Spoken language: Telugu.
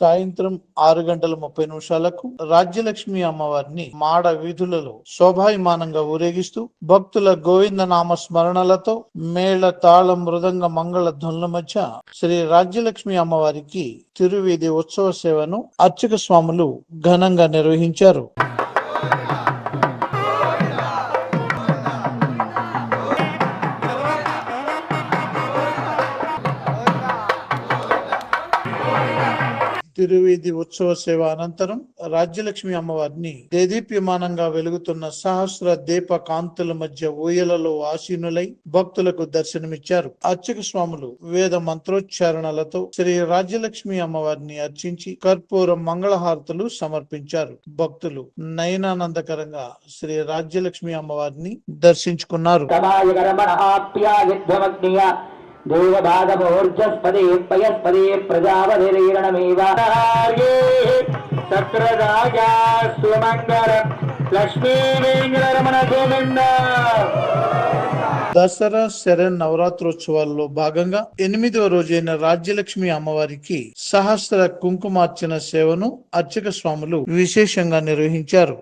సాయంత్రం ఆరు గంటల ముప్పై నిమిషాలకు రాజ్యలక్ష్మి అమ్మవారిని మాడ వీధులలో శోభాయమానంగా ఊరేగిస్తూ భక్తుల గోవింద నామ స్మరణలతో మేళ తాళ మృదంగ మంగళ ధ్వనుల మధ్య శ్రీ రాజ్యలక్ష్మి అమ్మవారికి తిరువీధి ఉత్సవ సేవను అర్చక స్వాములు ఘనంగా నిర్వహించారు. తిరువీధి ఉత్సవ సేవ అనంతరం రాజ్యలక్ష్మి అమ్మవారిని దేదీప్యమానంగా వెలుగుతున్న సహస్ర దీప కాంతుల మధ్య ఊయలలో ఆసీనులై భక్తులకు దర్శనమిచ్చారు. అర్చక స్వాములు వేద మంత్రోచ్చారణలతో శ్రీ రాజ్యలక్ష్మి అమ్మవారిని అర్చించి కర్పూర మంగళహారతులు సమర్పించారు. భక్తులు నయనానందకరంగా శ్రీ రాజ్యలక్ష్మి అమ్మవారిని దర్శించుకున్నారు. దేవభాగమోర్జస్పదే పయస్పదే సుమంగళం లక్ష్మీ వెంకటరమణ గోవింద. దసరా శరణ్ నవరాత్రోత్సవాల్లో భాగంగా ఎనిమిదవ రోజైన రాజ్యలక్ష్మి అమ్మవారికి సహస్ర కుంకుమార్చన సేవను అర్చక స్వాములు విశేషంగా నిర్వహించారు.